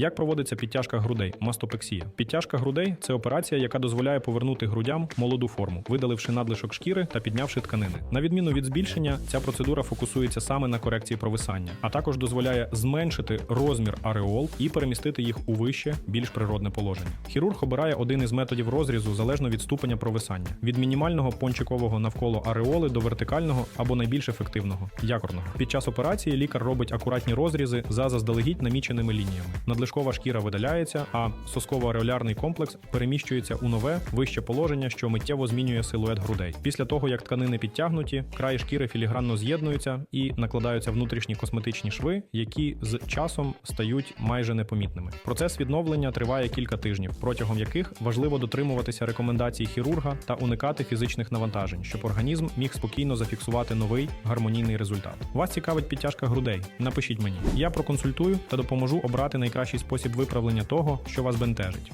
Як проводиться підтяжка грудей? Мастопексія. Підтяжка грудей це операція, яка дозволяє повернути грудям молоду форму, видаливши надлишок шкіри та піднявши тканини. На відміну від збільшення, ця процедура фокусується саме на корекції провисання, а також дозволяє зменшити розмір ареол і перемістити їх у вище, більш природне положення. Хірург обирає один із методів розрізу залежно від ступеня провисання: від мінімального пончикового навколо ареоли до вертикального або найбільш ефективного якорного. Під час операції лікар робить акуратні розрізи за заздалегідь наміченими лініями. Надлишкова шкіра видаляється, а сосково-ареолярний комплекс переміщується у нове вище положення, що миттєво змінює силует грудей. Після того, як тканини підтягнуті, краї шкіри філігранно з'єднуються і накладаються внутрішні косметичні шви, які з часом стають майже непомітними. Процес відновлення триває кілька тижнів, протягом яких важливо дотримуватися рекомендацій хірурга та уникати фізичних навантажень, щоб організм міг спокійно зафіксувати новий гармонійний результат. Вас цікавить підтяжка грудей? Напишіть мені. Я проконсультую та допоможу обрати найкращий спосіб виправлення того, що вас бентежить.